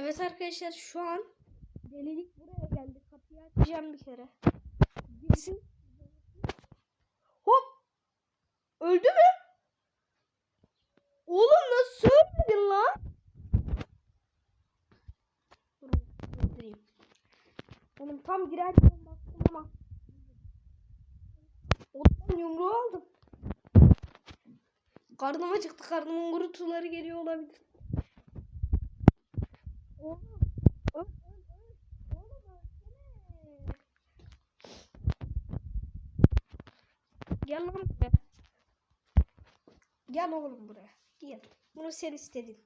Evet arkadaşlar şu an delilik buraya geldi. Kapıyı açacağım bir kere. Girsin. Hop. Öldü mü? Oğlum nasıl ölmedin lan? Dur öldüreyim. Oğlum tam girerken baktım ama. Oğlum yumruğu aldım. Karnım acıktı. Karnımın gurultuları geliyor olabilir. Oğlum. Öl, öl, öl. Oğlum ölsene. Gel lan buraya. Gel oğlum buraya. Gel. Bunu sen istedin.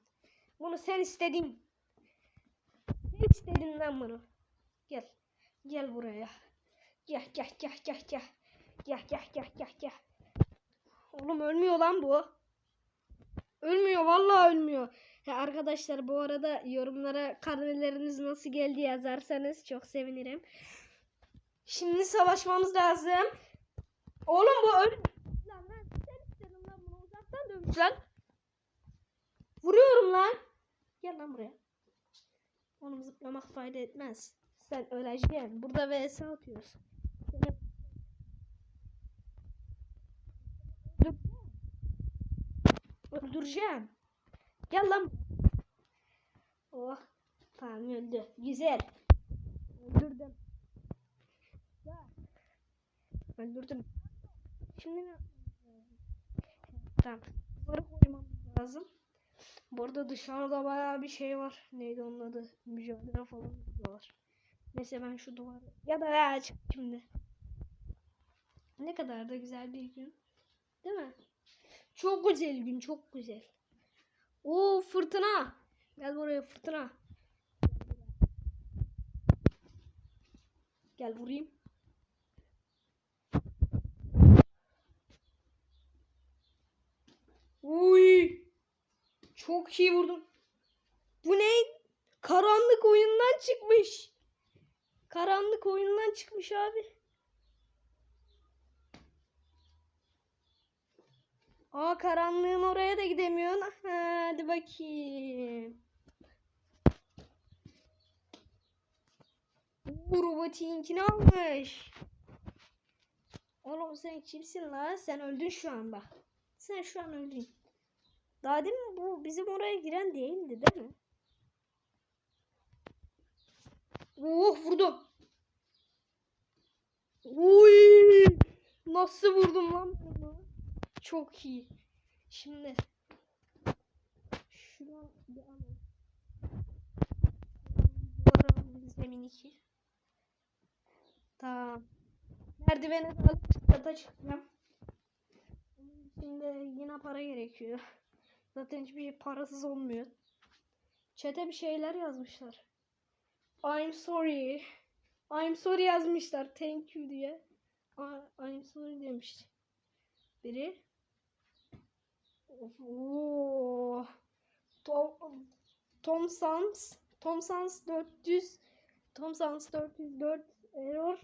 Bunu sen istedin. Sen istedin lan bunu. Gel. Gel buraya. Gel gel gel gel gel. Gel gel gel gel gel. Oğlum ölmüyor lan bu. Ölmüyor vallahi ölmüyor. Ha, arkadaşlar bu arada yorumlara karneleriniz nasıl geldi yazarsanız çok sevinirim. Şimdi savaşmamız lazım. Oğlum bu öl... Lan lan sen istedin lan bunu uzaktan dövmüş lan. Vuruyorum lan. Gel lan buraya. Oğlum zıplamak fayda etmez. Sen öleceksin. Burada vs atıyoruz. Öldüreceğim. Gel lan. Oh. Tamam öldü. Güzel. Öldürdüm. Güzel. Öldürdüm. Şimdi ne? Tamam. Bunları koymamız lazım. Bu arada dışarıda bayağı bir şey var. Neydi onun adı? Mücadele falan var. Neyse ben şu duvarı ya da aç şimdi. Ne kadar da güzel bir gün. Değil mi? Çok güzel gün, çok güzel. Oo fırtına. Gel buraya fırtına. Gel vurayım. Uy. Çok iyi vurdum. Bu ne? Karanlık oyundan çıkmış. Karanlık oyundan çıkmış abi. Aa karanlığın oraya da gidemiyorsun. Ha, hadi bakayım. Bu robotinkini almış. Oğlum sen kimsin la? Sen öldün şu an bak. Sen şu an öldün. Daha demin bu bizim oraya giren değildi değil mi? Oh vurdum. Uy! Nasıl vurdum lan? Çok iyi. Şimdi şunu bir alalım. Duvara zemin iki. Tamam. Merdivene alıp kata çıkacağım. De yine para gerekiyor. Zaten hiçbir şey parasız olmuyor. Çete bir şeyler yazmışlar. I'm sorry. I'm sorry yazmışlar. Thank you diye. I'm sorry demiş. Biri. Tom, Tom Sans. Tom Sans 400. Tom Sans 404 error.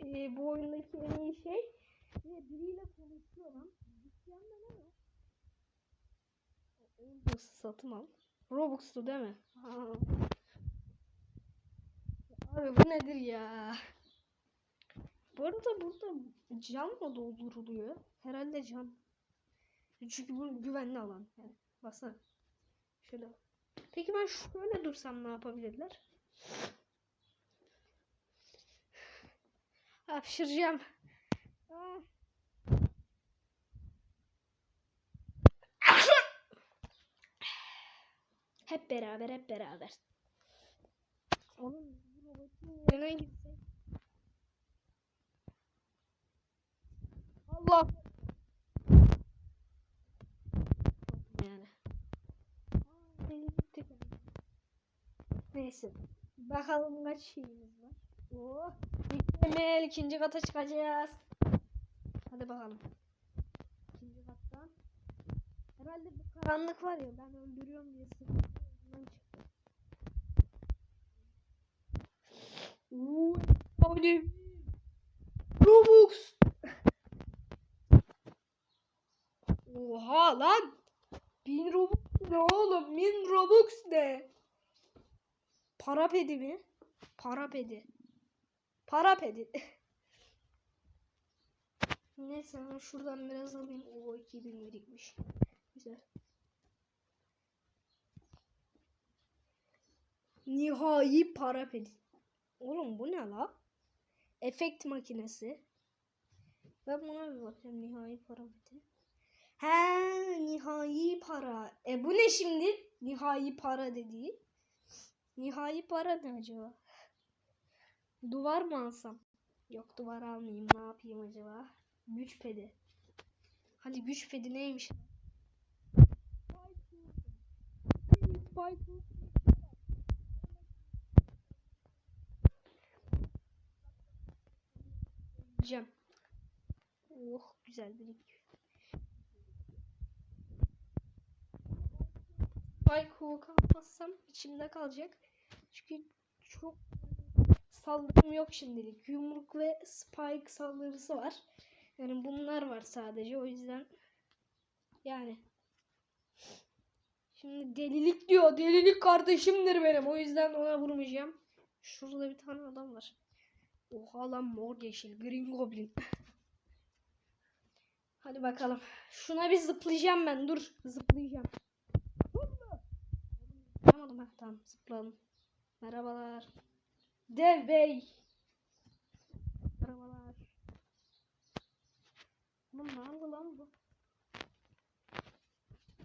Ee, bu oyundaki en iyi şey. Ve biriyle konuşuyor lan. Dükkanda ne var? Robux satın al. Robux'tu değil mi? Ha. Abi bu nedir ya? Bu arada burada cam mı dolduruluyor? Herhalde cam. Çünkü bu güvenli alan. Yani baksana. Şöyle. Peki ben şöyle dursam ne yapabilirler? Hapşıracağım. Ah. Hep beraber hep beraber. Onun. Allah. Yani. Neyse. Bakalım kaç şeyimiz var. Oh. Mükemmel. ikinci kata çıkacağız. Hadi bakalım. İkinci kattan. Herhalde bu karanlık var ya ben öldürüyorum diye sıkıntı çıktı. Uuu. Robux. Oha lan. Bin Robux ne oğlum? Bin Robux ne? Parapedi mi? Parapedi. Parapedi. Neyse ben şuradan biraz alayım. O 2000 birikmiş. Güzel. Nihai parapedi. Oğlum bu ne la? Efekt makinesi. Ben buna bir bakayım nihai parapedi. He nihai para. E bu ne şimdi? Nihai para dediği. Nihai para ne acaba? Duvar mı alsam? Yok duvar almayayım. Ne yapayım acaba? Güç pedi. Hadi güç pedi neymiş? Cem. Oh güzel bir Spike Hook almazsam içimde kalacak. Çünkü çok saldırım yok şimdilik. Yumruk ve Spike saldırısı var. Yani bunlar var sadece. O yüzden yani Şimdi delilik diyor. Delilik kardeşimdir benim. O yüzden ona vurmayacağım. Şurada bir tane adam var. Oha lan mor yeşil. Green Goblin. Hadi bakalım. Şuna bir zıplayacağım ben. Dur. Zıplayacağım. Tamam zıpladım. Merhabalar. Dev Bey. Merhabalar. Oğlum ne oldu lan bu?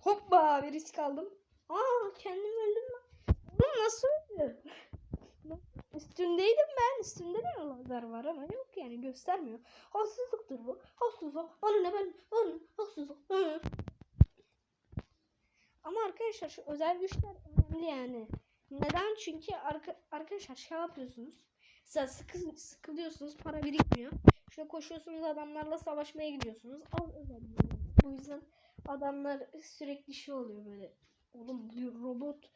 Hoppa bir risk aldım. Aa kendim öldüm lan. Oğlum nasıl öldü? Üstündeydim ben. Üstünde de lazer var ama yok yani göstermiyor. Haksızlıktır bu. Haksızlık. Bana ne ben? Bana? Haksızlık. Hı. Ama arkadaşlar şu özel güçler önemli yani. Neden? Çünkü arka, arkadaşlar şey yapıyorsunuz. Mesela sıkı, sıkılıyorsunuz para birikmiyor. Şöyle koşuyorsunuz adamlarla savaşmaya gidiyorsunuz. Al özel güç. Bu yüzden adamlar sürekli şey oluyor böyle. Oğlum bu robot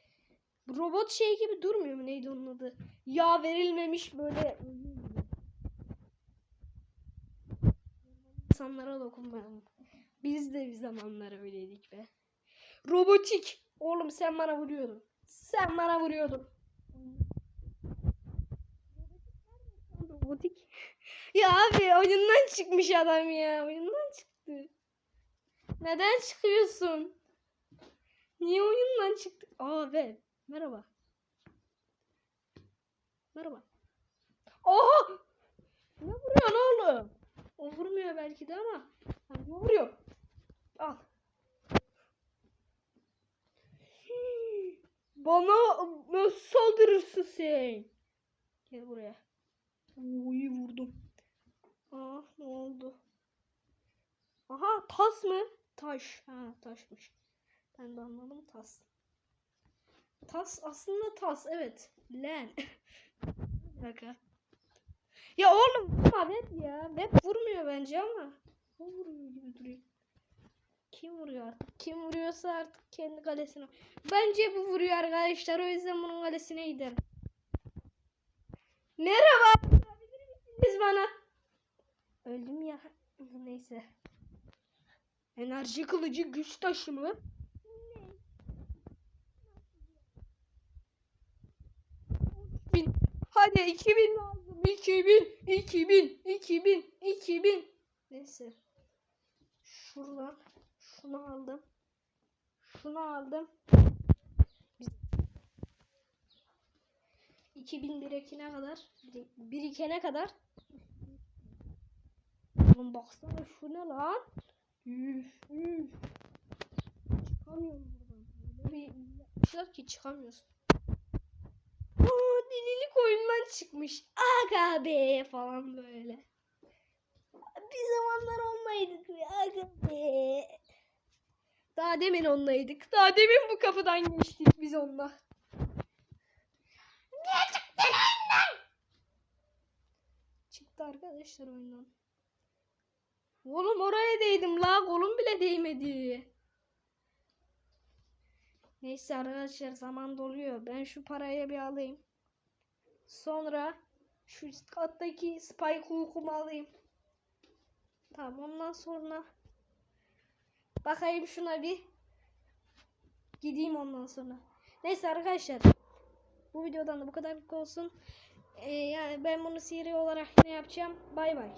robot şey gibi durmuyor mu neydi onun adı? Yağ verilmemiş böyle insanlara dokunmayalım. Biz de bir zamanlar öyleydik be. Robotik. Oğlum sen bana vuruyordun. Sen bana vuruyordun. Robotik. Ya abi oyundan çıkmış adam ya. Oyundan çıktı. Neden çıkıyorsun? Niye oyundan çıktı? Aa ve merhaba. Merhaba. Oha! Ne vuruyorsun oğlum? O vurmuyor belki de ama. Yani bu vuruyor. Al. Hii, Bana nasıl saldırırsın sen? Gel buraya. Oo, iyi vurdum. Aa ne oldu? Aha tas mı? Taş. Ha taşmış. Ben de anladım tas. Tas aslında tas evet. Len. Dakika. Ya oğlum vurma web ya. Web vurmuyor bence ama. O vuruyor gibi duruyor. Kim vuruyor artık? Kim vuruyorsa artık kendi kalesine. Bence bu vuruyor arkadaşlar. O yüzden bunun kalesine gidelim. Merhaba. Misiniz bana? Öldüm ya. Neyse. Enerji kılıcı güç taşı mı? Bin. Hadi 2000 lazım. 2000, 2000, 2000, 2000. Neyse. Şuradan şunu aldım. Şunu aldım. Biz- 2000 birikene kadar bir- birikene kadar Oğlum baksana şu ne lan? Üf, üf. Çıkamıyorum buradan. Bir yapmışlar ki çıkamıyorsun. Aa, delilik oyundan çıkmış. Aga be falan böyle. Bir zamanlar onlaydık be. Aga be. Daha demin onlaydık. Daha demin bu kapıdan geçtik biz onunla. Niye çıktın oyundan? Çıktı arkadaşlar oyundan. Oğlum oraya değdim la kolum bile değmedi. Neyse arkadaşlar zaman doluyor. Ben şu parayı bir alayım. Sonra şu kattaki spike hook'umu alayım. Tamam ondan sonra bakayım şuna bir. Gideyim ondan sonra. Neyse arkadaşlar. Bu videodan da bu kadar olsun. Ee, yani ben bunu seri olarak ne yapacağım? Bay bay.